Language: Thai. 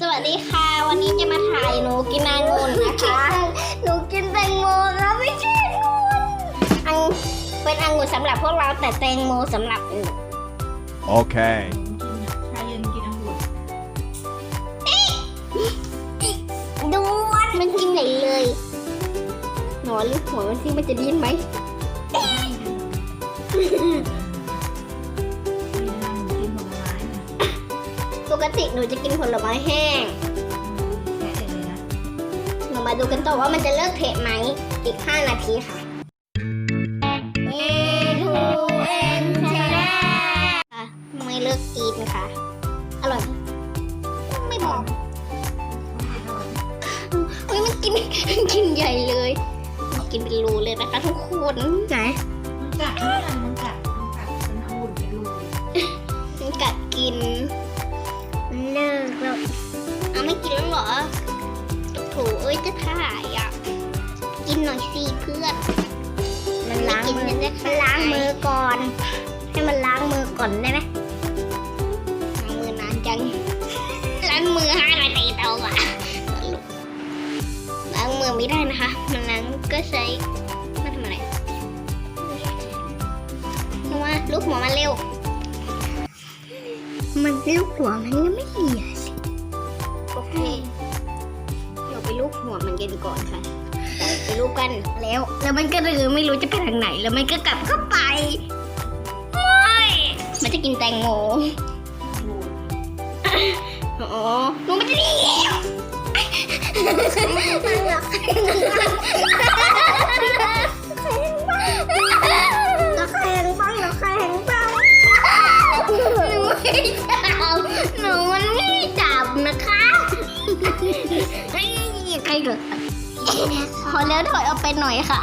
สวัสดีค่ะ วันนี้จะมาถ่ายหนูกินองุ่นนะคะ หนูกินแตงโมครับไม่ใช่องุ่นอังเป็นองุ่นสำหรับพวกเราแต่แตงโมสำหรับหนู Okay. ชาเย็นกินองุ่นดูมันมันกินใหญ่เลยหนอนหรือหัวมันที่มันจะดิ้นไหม กติหนูจะกินผลไม้แห้งแกะเลยนะหนูมาดูกันต่อว่ามันจะเลิกเทะไหมอีก 5 นาทีค่ะ A to N ชนะไม่เลิกกินค่ะ อร่อยไหมไม่บอกเฮ้ยมันกินมันกินใหญ่เลยมันกินเป็นรูเลยนะคะทุกคนไหนมัน ยจะถ่ายอะ กินหน่อยสิเพื่อน มันล้างมือมันล้างมือก่อน ให้มันล้างมือก่อนได้ไหมล้างมือนานจัง ล้างมือห้านาทีเท่าอะล้างมือไม่ได้นะคะ มันล้างก็ใช้มาทำอะไร เพราะว่าลูกหัวมันเร็ว มันลูกหัวมันก็ไม่เหี่ย หัวมันกันก่อนค่ะไปรู้กันแล้ว แล้วมันก็เรือไม่รู้จะไปทางไหน แล้วมันก็กลับเข้าไปไม่มันจะกินแตงโมอ๋อหนูมันจะดีแล้วมันหลักแล้ว ใครเกิดพอแล้วถอยออกไปหน่อยค่ะ